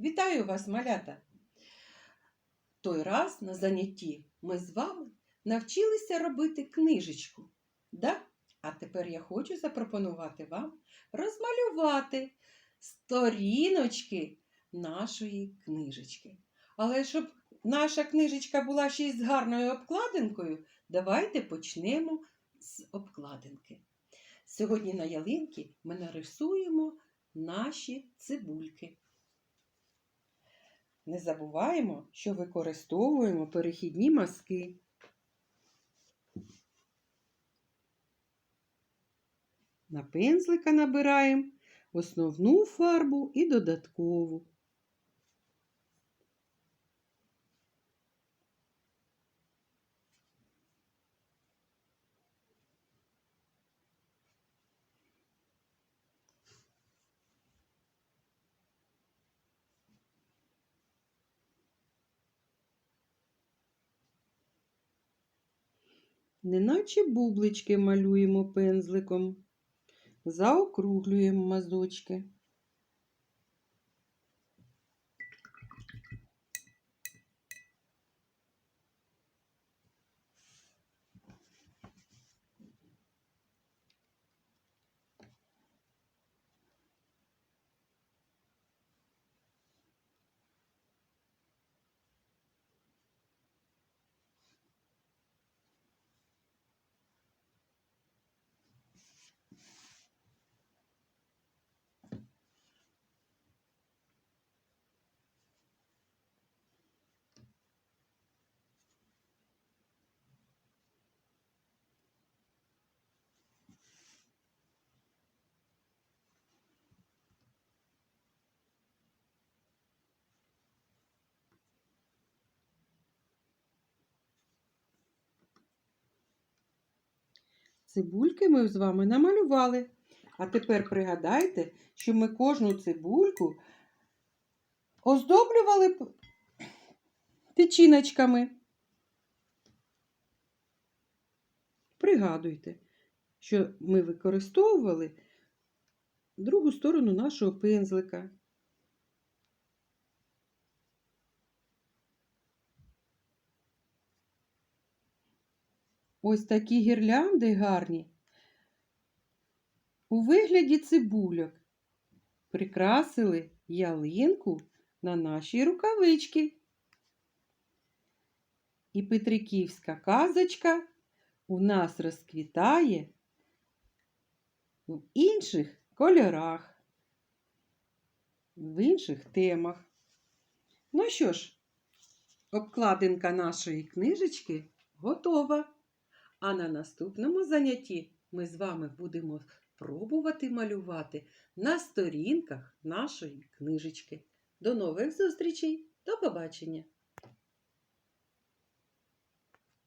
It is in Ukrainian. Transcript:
Вітаю вас, малята! Той раз на занятті ми з вами навчилися робити книжечку. Да? А тепер я хочу запропонувати вам розмалювати сторіночки нашої книжечки. Але щоб наша книжечка була ще й з гарною обкладинкою, давайте почнемо з обкладинки. Сьогодні на ялинки ми нарисуємо наші цибульки. Не забуваємо, що використовуємо перехідні мазки. На пензлика набираємо основну фарбу і додаткову. Неначе бублички малюємо пензликом, заокруглюємо мазочки. Цибульки ми з вами намалювали. А тепер пригадайте, що ми кожну цибульку оздоблювали печіночками. Пригадуйте, що ми використовували другу сторону нашого пензлика. Ось такі гірлянди гарні. У вигляді цибульок прикрасили ялинку на наші рукавички. І Петриківська казочка у нас розквітає в інших кольорах, в інших темах. Ну що ж, обкладинка нашої книжечки готова. А на наступному занятті ми з вами будемо пробувати малювати на сторінках нашої книжечки. До нових зустрічей! До побачення!